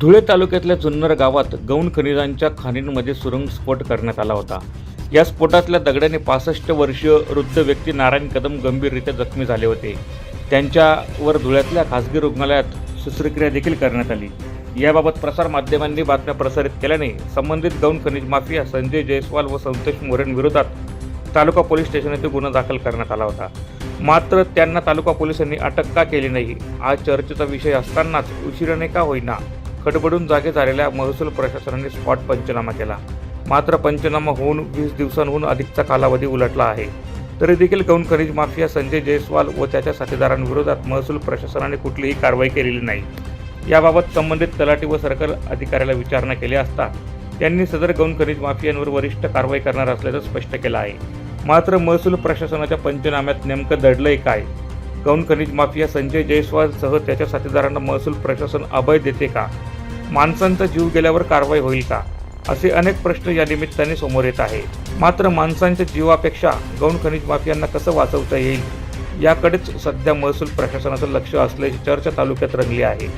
धुळे तालुक्यातल्या जुन्नर गावात गौण खनिजांच्या खाणींमध्ये सुरंग स्फोट करण्यात आला होता. या स्फोटातल्या दगडाने पासष्ट वर्षीय वृद्ध व्यक्ती नारायण कदम गंभीररित्या जखमी झाले होते. त्यांच्यावर धुळ्यातल्या खासगी रुग्णालयात शस्त्रक्रिया देखील करण्यात आली. याबाबत प्रसारमाध्यमांनी बातम्या प्रसारित केल्याने संबंधित गौण खनिज माफिया संजय जयस्वाल व संतोष मोरेंविरोधात तालुका पोलीस स्टेशन येथे गुन्हा दाखल करण्यात आला होता. मात्र त्यांना तालुका पोलिसांनी अटक का केली नाही? आज चर्चेचा विषय असतानाच उशिराने का होईना खडबडून जागे झालेल्या महसूल प्रशासनाने स्पॉट पंचनामा केला. मात्र पंचनामा होऊन वीस दिवसांहून अधिकचा कालावधी उलटला आहे. तरी देखील गौण खनिज माफिया संजय जयस्वाल व त्याच्या साथीदारांविरोधात महसूल प्रशासनाने कुठलीही कारवाई केलेली नाही. याबाबत संबंधित तलाठी व सरकार अधिकाऱ्याला विचारणा केली असता त्यांनी सदर गौण खनिज माफियांवर वरिष्ठ कारवाई करणार असल्याचं स्पष्ट केलं आहे. मात्र महसूल प्रशासनाच्या पंचनाम्यात नेमकं दडलंय काय? गौण खनिज माफिया संजय जयस्वालसह त्याच्या साथीदारांना महसूल प्रशासन अभय देते का? माणसांचा जीव गेल्यावर कारवाई होईल का? असे अनेक प्रश्न या निमित्ताने समोर येत आहे. मात्र माणसांच्या जीवापेक्षा गौण खनिज माफियांना कसं वाचवता येईल? याकडेच सध्या महसूल प्रशासनाचं लक्ष असल्याची चर्चा तालुक्यात रंगली आहे.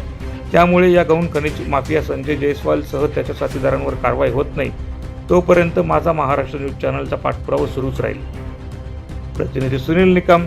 त्यामुळे या गौण खनिज माफिया संजय जयस्वालसह त्याच्या साथीदारांवर कारवाई होत नाही. तोपर्यंत माझा महाराष्ट्र न्यूज चॅनलचा पाठपुरावा सुरूच राहील. प्रतिनिधी सुनील निकम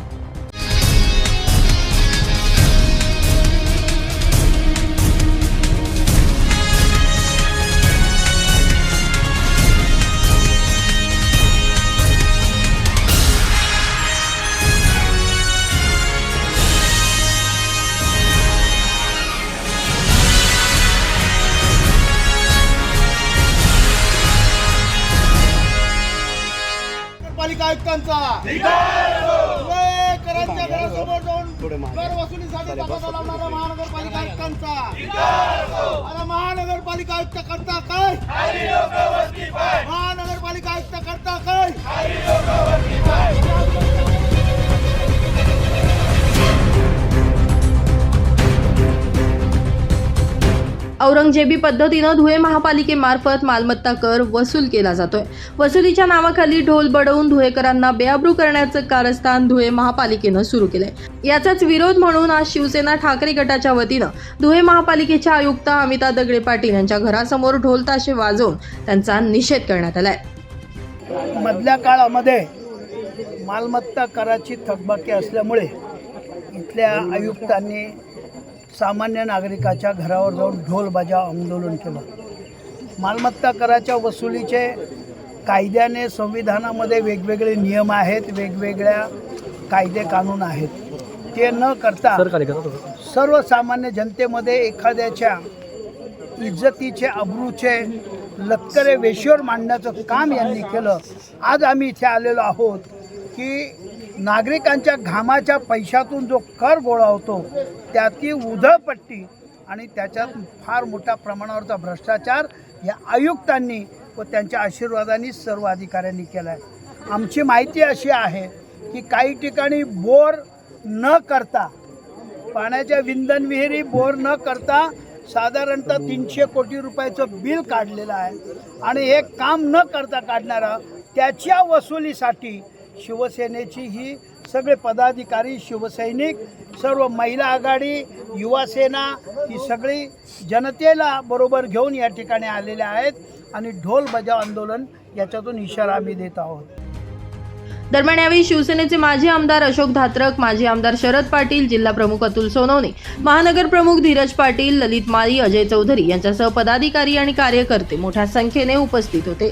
करता काय महानगरपालिका आयुक्त करता काय औरंगजेबी पद्धतीनं धुळे महापालिकेमार्फत मालमत्ता कर वसूल केला जातोय. वसुलीच्या नावाखाली ढोल बडवून धुळेकरांना बेआब्रू करण्याचं कारस्थान धुळे महापालिकेनं सुरू केलंय. याचाच विरोध म्हणून आज शिवसेना ठाकरे गटाच्या वतीनं धुळे महापालिकेच्या आयुक्त अमिता दगडे पाटील यांच्या घरासमोर ढोल ताशे वाजवून त्यांचा निषेध करण्यात आलाय. मधल्या काळामध्ये मालमत्ता कराची थकबाकी असल्यामुळे इथल्या आयुक्तांनी सामान्य नागरिकाच्या घरावर जाऊन ढोल बजाव आंदोलन केलं. मालमत्ता कराच्या वसुलीचे कायद्याने संविधानामध्ये वेगवेगळे नियम आहेत वेगवेगळ्या कायदे कानून आहेत. ते न करता सर्वसामान्य जनतेमध्ये एखाद्याच्या इज्जतीचे अब्रूचे लक्करे वेशीवर मांडण्याचं काम यांनी केलं. आज आम्ही इथे आलेलो आहोत की नागरिकांच्या घामाच्या पैशातून जो कर गोळा होतो त्याची उधळपट्टी आणि त्याच्यात फार मोठ्या प्रमाणावरचा भ्रष्टाचार या आयुक्तांनी व त्यांच्या आशीर्वादाने सर्व अधिकाऱ्यांनी केला आहे आमची माहिती अशी आहे की काही ठिकाणी बोर न करता पाण्याच्या विंधन विहिरी बोर न करता साधारणतः तीनशे कोटी रुपयाचं बिल काढलेलं आहे. आणि हे काम न करता काढणारा त्याच्या वसुलीसाठी शिवसेनेची ही सगळे पदाधिकारी शिवसैनिक सर्व महिला आघाडी युवासेना ही सगळी जनतेला बरोबर घेऊन या ठिकाणी आलेल्या आहेत आणि ढोल बजाव आंदोलन याच्यातून इशारा आम्ही देत आहोत. दरम्यान यावेळी शिवसेनेचे माजी आमदार अशोक धात्रक माजी आमदार शरद पाटील जिल्हा प्रमुख अतुल सोनवणे महानगर प्रमुख धीरज पाटील ललित माळी अजय चौधरी यांच्यासह पदाधिकारी आणि कार्यकर्ते मोठ्या संख्येने उपस्थित होते.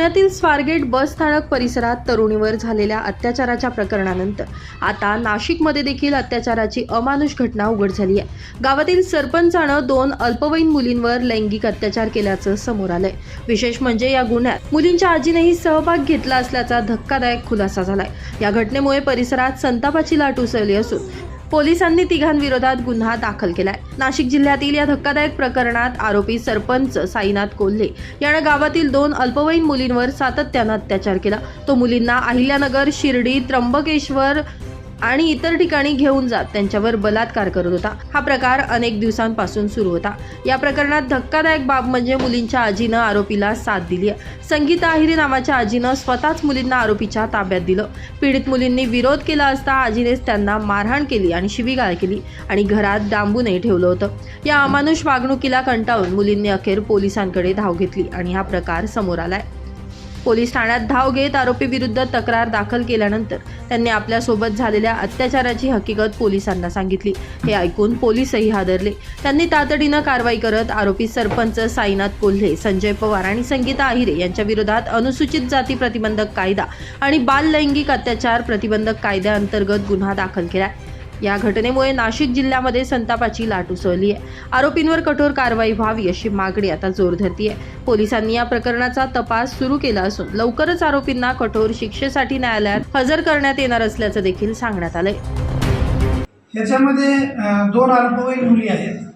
पुण्यातील स्वारगेट बस स्थानक परिसरात तरुणीवर झालेल्या अत्याचाराच्या प्रकरणानंतर आता नाशिकमध्ये देखील अत्याचाराची अमानुष घटना उघड झाली आहे. गावातील सरपंचानं दोन अल्पवयीन मुलींवर लैंगिक अत्याचार केल्याचं समोर आलंय. विशेष म्हणजे या गुन्ह्यात मुलींच्या आजीनेही सहभाग घेतला असल्याचा धक्कादायक खुलासा झालाय. या घटनेमुळे परिसरात संतापाची लाट उसळली असून पोलिसांनी तिघांविरोधात गुन्हा दाखल केलाय. नाशिक जिल्ह्यातील या धक्कादायक प्रकरणात आरोपी सरपंच साईनाथ कोल्हे यानं गावातील दोन अल्पवयीन मुलींवर सातत्यानं अत्याचार केला. तो मुलींना अहिल्यानगर शिर्डी त्र्यंबकेश्वर आणि इतर ठिकाणी घेऊन जात. त्यांच्यावर बलात्कार करत होता. हा प्रकार अनेक दिवसांपासून सुरू होता. या प्रकरणात धक्कादायक बाब म्हणजे मुलींच्या आजीनं आरोपीला साथ दिली आहे. संगीता आहिरे नावाच्या आजीनं स्वतःच मुलींना आरोपीच्या ताब्यात दिलं. पीडित मुलींनी विरोध केला असता आजीनेच त्यांना मारहाण केली आणि शिवीगाळ केली आणि घरात डांबूनही ठेवलं होतं. या अमानुष वागणुकीला कंटाळून मुलींनी अखेर पोलिसांकडे धाव घेतली आणि हा प्रकार समोर आलाय. पोलीस ठाण्यात धाव घेत आरोपी विरुद्ध तक्रार दाखल केल्यानंतर त्यांनी आपल्यासोबत झालेल्या अत्याचाराची हकीकत पोलिसांना सांगितली. हे ऐकून पोलीसही हादरले. त्यांनी तातडीनं कारवाई करत आरोपी सरपंच साईनाथ कोल्हे संजय पवार आणि संगीता आहिरे यांच्या विरोधात अनुसूचित जाती प्रतिबंधक कायदा आणि बाल लैंगिक अत्याचार प्रतिबंधक कायद्याअंतर्गत गुन्हा दाखल केलाय. या घटनेमुळे नाशिक जिल्ह्यामध्ये संतापाची लाट उसळली आहे. आरोपींवर कठोर कारवाई व्हावी अशी मागणी आता जोर धरतीये. पोलिसांनी या प्रकरणाचा तपास सुरू केला असून लवकरच आरोपींना कठोर शिक्षेसाठी न्यायालयात हजर करण्यात येणार असल्याचं देखील सांगण्यात आलंय. याच्यामध्ये दोन अल्पवयीन मुली आहेत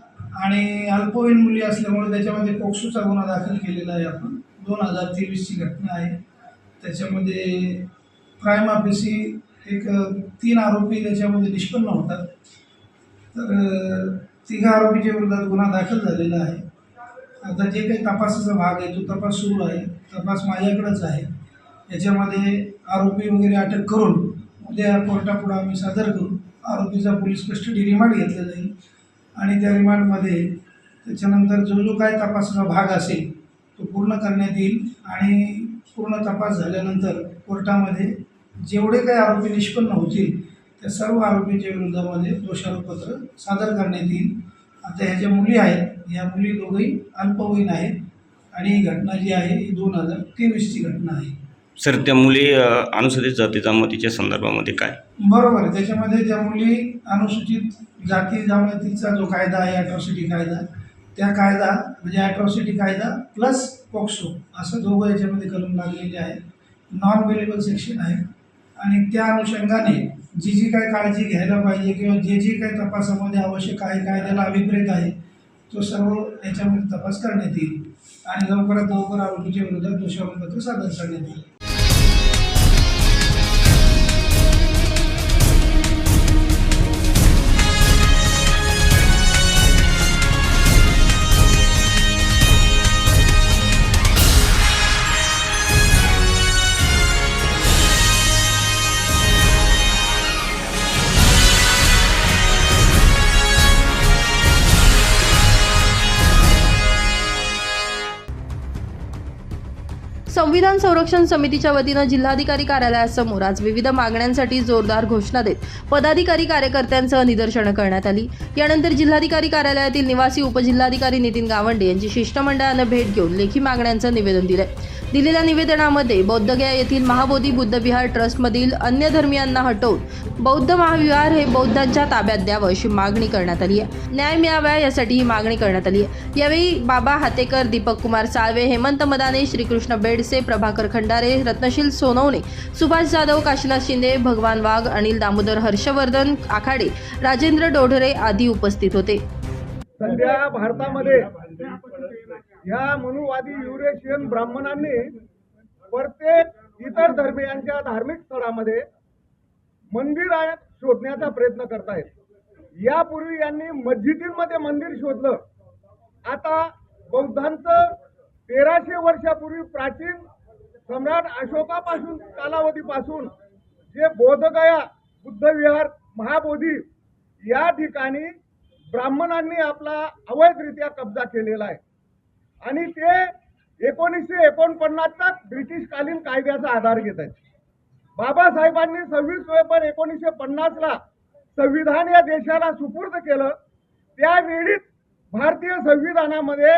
आणि अल्पवयीन मुली असल्यामुळे त्याच्यामध्ये पोक्सोचा गुन्हा दाखल केलेला आहे आपण. दोन हजार तेवीसची घटना आहे. त्याच्यामध्ये प्राईम ऑफिसी एक तीन आरोपी त्याच्यामध्ये निष्पन्न होतात. तर तिघा आरोपीच्या विरोधात गुन्हा दाखल झालेला आहे. आता जे काही तपासाचा भाग आहे तो तपास सुरू आहे. तपास माझ्याकडंच आहे. याच्यामध्ये आरोपी वगैरे अटक करून उद्या कोर्टापुढं आम्ही सादर करू. आरोपीचा पोलीस कस्टडी रिमांड घेतला जाईल. आणि त्या रिमांडमध्ये त्याच्यानंतर जो जो काय तपासाचा भाग असेल तो पूर्ण करण्यात येईल. आणि पूर्ण तपास झाल्यानंतर कोर्टामध्ये जेवढे काही आरोपी निष्पन्न होतील त्या सर्व आरोपींच्या विरोधामध्ये दोषारोपपत्र सादर करण्यात येईल. आता ह्या ज्या मुली आहेत ह्या मुली दोघंही अल्पवयीन आहेत आणि ही घटना जी आहे ही दोन हजार तेवीसची घटना आहे. सर त्या मुली अनुसूचित जाती जमातीच्या संदर्भामध्ये काय? बरोबर आहे. त्याच्यामध्ये ज्या मुली अनुसूचित जाती जमातीचा जो कायदा आहे ॲट्रॉसिटी कायदा त्या कायदा म्हणजे ॲट्रॉसिटी कायदा प्लस पॉक्सो असं दोघं याच्यामध्ये कलम लागलेले आहेत. नॉन वेलेबल सेक्शन आहे. आणि त्या अनुषंगाने जी जी काय काळजी घ्यायला पाहिजे किंवा जे जे काही तपासामध्ये आवश्यक आहे कायद्याला अभिप्रेत आहे तो सर्व याच्यामध्ये तपास करण्यात येईल. आणि लवकरात लवकर आरोपीच्या विरोधात दोषारोपपत्र सादर करण्यात येईल. संविधान संरक्षण समितीच्या वतीनं जिल्हाधिकारी कार्यालयासमोर आज विविध मागण्यांसाठी जोरदार घोषणा देत पदाधिकारी कार्यकर्त्यांसह निदर्शनं करण्यात आली. यानंतर जिल्हाधिकारी कार्यालयातील निवासी उपजिल्हाधिकारी नितीन गावंडे यांची शिष्टमंडळानं भेट घेऊन लेखी मागण्यांचं निवेदन दिलंय. दिलेल्या निवेदनामध्ये बौद्धगया येथील महाबोधी बुद्धविहार ट्रस्टमधील अन्य धर्मियांना हटवून बौद्ध महाविहार हे बौद्धांच्या ताब्यात द्यावं अशी मागणी करण्यात आली आहे. न्याय मिळावा यासाठी ही मागणी करण्यात आली आहे. यावेळी बाबा हातेकर दीपक कुमार साळवे हेमंत मदाने श्रीकृष्ण बेडसे प्रभाकर खंडारे रत्नशील सोनवणे सुभाष जाधव काशीनाथ शिंदे भगवान वाघ अनिल दामोदर हर्षवर्धन आखाडे राजेंद्र डोढरे आदी उपस्थित होते. सध्या भारतामध्ये या मनुवादी युरेशियन ब्राह्मणांनी प्रत्येक इतर धर्मियांच्या धार्मिक स्थळामध्ये मंदिर शोधण्याचा प्रयत्न करतायत. यापूर्वी यांनी मस्जिदींमध्ये मंदिर शोधलं. आता बौद्धांचं तेराशे वर्षापूर्वी प्राचीन सम्राट अशोकापासून कालावधीपासून जे बोधगया बुद्धविहार महाबोधी या ठिकाणी ब्राह्मणांनी आपला अवैधरित्या कब्जा केलेला आहे. आणि ते एकोणीसशे एकोणपन्नासचा ब्रिटिशकालीन कायद्याचा आधार घेत आहेत. बाबासाहेबांनी सव्वीस नोव्हेंबर एकोणीसशे पन्नासला संविधान या देशाला सुपूर्द केलं. त्यावेळीच भारतीय संविधानामध्ये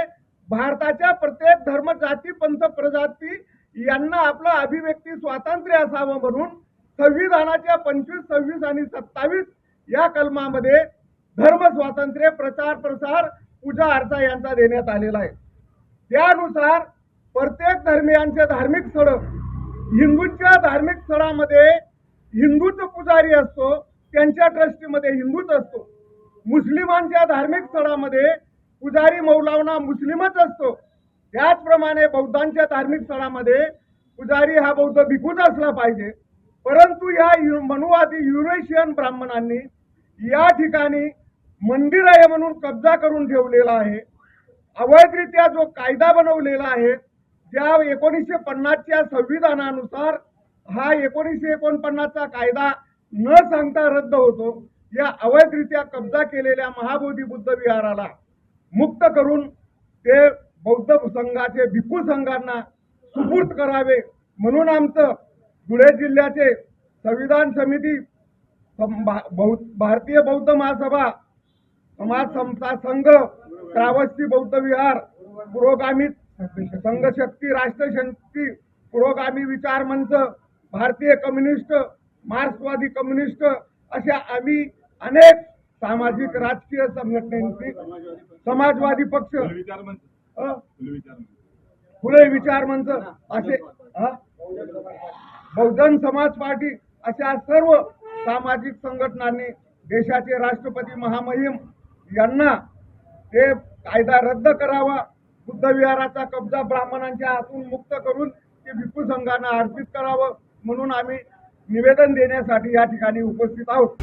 भारताच्या प्रत्येक धर्म जाती पंथ प्रजाती यांना आपलं अभिव्यक्ती स्वातंत्र्य असावं म्हणून संविधानाच्या पंचवीस सव्वीस आणि सत्तावीस या कलमामध्ये धर्म स्वातंत्र्य प्रचार प्रसार पूजा अर्चा यांचा देण्यात आलेला आहे. त्यानुसार प्रत्येक धर्मियांचे धार्मिक स्थळ हिंदूंच्या धार्मिक स्थळामध्ये हिंदूच पुजारी असतो त्यांच्या ट्रस्टीमध्ये हिंदूच असतो. मुस्लिमांच्या धार्मिक स्थळामध्ये पुजारी मौलावना मुस्लिमच असतो. त्याचप्रमाणे बौद्धांच्या धार्मिक स्थळामध्ये पुजारी हा बौद्ध भिकूच असला पाहिजे. परंतु या यु- मनुवादी युरेशियन ब्राह्मणांनी या ठिकाणी मंदिर आहे म्हणून कब्जा करून ठेवलेला आहे. अवैधरित्या जो कायदा बनवलेला आहे त्या एकोणीसशे पन्नासच्या संविधानानुसार हा एकोणीसशे एकोणपन्नासचा कायदा न सांगता रद्द होतो. या अवैधरित्या कब्जा केलेल्या महाबोधी बुद्ध विहाराला मुक्त करून ते बौद्ध संघाचे भिक्खू संघांना सुपूर्त करावे म्हणून आमचं धुळे जिल्ह्याचे संविधान समिती बौ- भारतीय बौद्ध महासभा समाज समता संघ श्रावस्ती बौद्ध विहार पुरोगामी संघशक्ती राष्ट्रशक्ती पुरोगामी विचार मंच भारतीय कम्युनिस्ट मार्क्सवादी कम्युनिस्ट अशा आम्ही अनेक सामाजिक राजकीय संघटनांची समाजवादी पक्ष? फुले विचार मंच असे? बहुजन समाज पार्टी अशा सर्व सामाजिक संघटनांनी देशाचे राष्ट्रपती महामहिम यांना हे कायदा रद्द करावा बुद्ध विहाराचा कब्जा ब्राह्मणांच्या हातून मुक्त करून ते भिक्खू संघांना अर्पित करावं म्हणून आम्ही निवेदन देण्यासाठी या ठिकाणी उपस्थित आहोत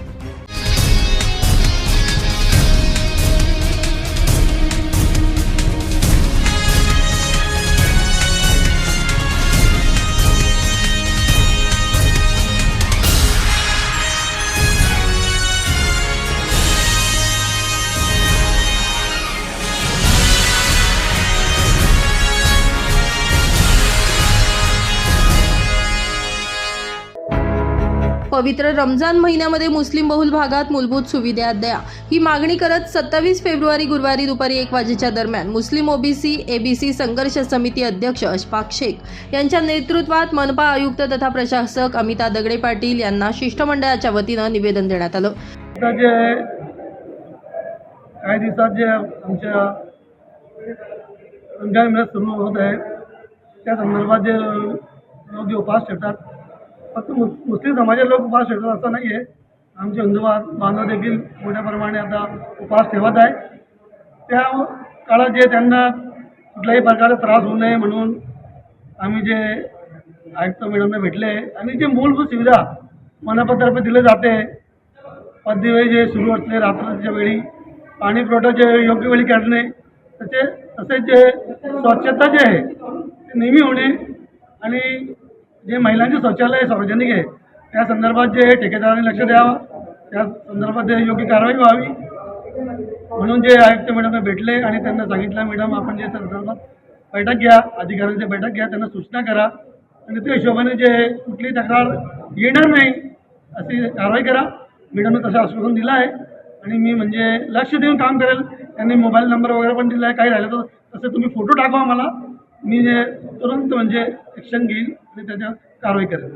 पवित्र रमजान महिन्यामध्ये मुस्लिम बहुल भागात मूलभूत सुविधा द्या. ही मागणी करत सत्तावीस फेब्रुवारी गुरुवारी दुपारी एक वाजेच्या दरम्यान मुस्लिम ओबीसी एबीसी संघर्ष समिती अध्यक्ष अशफाक शेख यांच्या नेतृत्वात मनपा आयुक्त तथा प्रशासक अमिता दगडे पाटील यांना शिष्टमंडळाच्या वतीनं निवेदन देण्यात आलं. काही दिवसात जे आमच्या रमजान महिना सुरू होत आहे त्या संदर्भात जे लोक जे उपास ठेवतात फक्त मुस मुस्लिम समाजाचे लोक उपास ठेवतात असं नाही आहे आमचे हिंदू बांधव देखील मोठ्या प्रमाणे आता उपास ठेवत आहे त्या काळात जे त्यांना कुठल्याही प्रकारे त्रास होऊ नये म्हणून आम्ही जे आयुक्त मॅडमने भेटले आणि जे मूलभूत सुविधा मनपातर्फे दिले जाते पद्यवेळी जे सुरू असले रात्रीच्या वेळी पाणी पुरवठ्याचे योग्य वेळी काढणे त्याचे तसेच जे स्वच्छता जे आहे ते नेहमी होणे आणि जे महिलांचे शौचालय सार्वजनिक आहे त्या संदर्भात जे ठेकेदारांनी लक्ष द्यावं त्या संदर्भात जे योग्य कारवाई व्हावी म्हणून जे आयुक्त मॅडम भेटले आणि त्यांना सांगितलं मॅडम आपण जे संदर्भात बैठक घ्या अधिकाऱ्यांची बैठक घ्या त्यांना सूचना करा आणि त्या हिशोबाने जे कुठली तक्रार येणार नाही अशी कारवाई करा. मॅडमने तसं आश्वासन दिलं आहे आणि मी म्हणजे लक्ष देऊन काम करेल. त्यांनी मोबाईल नंबर वगैरे पण दिला आहे काही राहिलं तर तसं तुम्ही फोटो टाकवा मला. मी जे तुरंत म्हणजे ॲक्शन घेईल. आणि त्याच्यावर कारवाई करेल.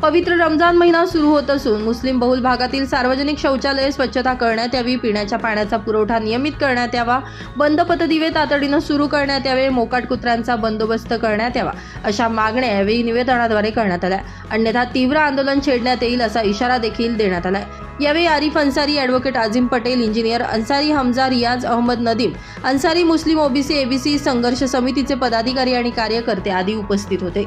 पवित्र रमजान महिना सुरू होत असून मुस्लिम बहुल भागातील सार्वजनिक शौचालये स्वच्छता करण्यात यावी पिण्याच्या पाण्याचा पुरवठा नियमित करण्यात यावा बंद पतदिवे तातडीनं सुरू करण्यात यावे मोकाट कुत्र्यांचा बंदोबस्त करण्यात यावा अशा मागण्या यावेळी निवेदनाद्वारे करण्यात आल्या. अन्यथा तीव्र आंदोलन छेडण्यात येईल असा इशारा देखील देण्यात आलाय. यावेळी Arif Ansari advocate Azim Patel engineer Ansari Hamza Riyaz Ahmad Nadeem Ansari Muslim OBC ABC संघर्ष समितीचे पदाधिकारी आणि कार्यकर्ते आदी उपस्थित होते.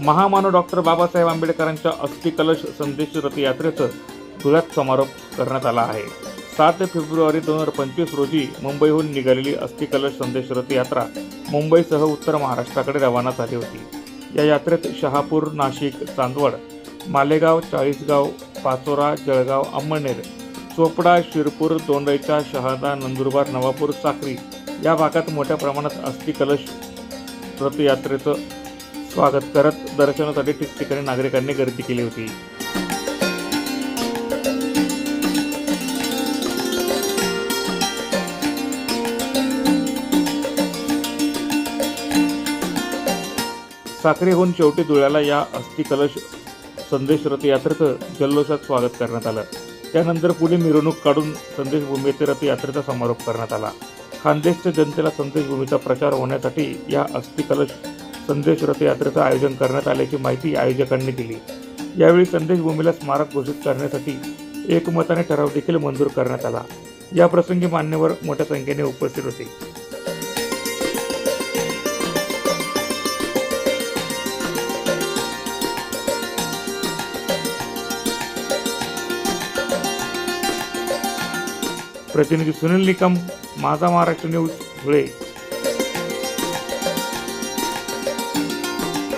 महामानव डॉक्टर बाबासाहेब आंबेडकरांच्या अस्थिकलश संदेश रथयात्रेचं धुळ्यात समारोप करण्यात आला आहे. सात फेब्रुवारी दोन हजार पंचवीस रोजी मुंबईहून निघालेली अस्थिकलश संदेश रथयात्रा मुंबईसह उत्तर महाराष्ट्राकडे रवाना झाली होती. या यात्रेत शहापूर नाशिक चांदवड मालेगाव चाळीसगाव पाचोरा जळगाव अंमळनेर चोपडा शिरपूर दोंडईचा शहादा नंदुरबार नवापूर साक्री या भागात मोठ्या प्रमाणात अस्थिकलश रथयात्रेचं स्वागत करत दर्शनासाठी ठिकठिकाणी नागरिकांनी गर्दी केली होती. साखरेहून शेवटी धुळ्याला या अस्थिकलश संदेश रथयात्रेचं जल्लोषात स्वागत करण्यात आलं. त्यानंतर पुढे मिरवणूक काढून संदेशभूमी रथयात्रेचा समारोप करण्यात आला. खानदेशच्या जनतेला संदेशभूमीचा प्रचार होण्यासाठी या अस्थिकलश संदेश रथयात्रेचं आयोजन करण्यात आल्याची माहिती आयोजकांनी दिली. यावेळी संदेशभूमीला स्मारक घोषित करण्यासाठी एकमताने ठराव देखील मंजूर करण्यात आला. या प्रसंगी मान्यवर मोठ्या संख्येने उपस्थित होते. प्रतिनिधी सुनील निकम माझा महाराष्ट्र न्यूज धुळे.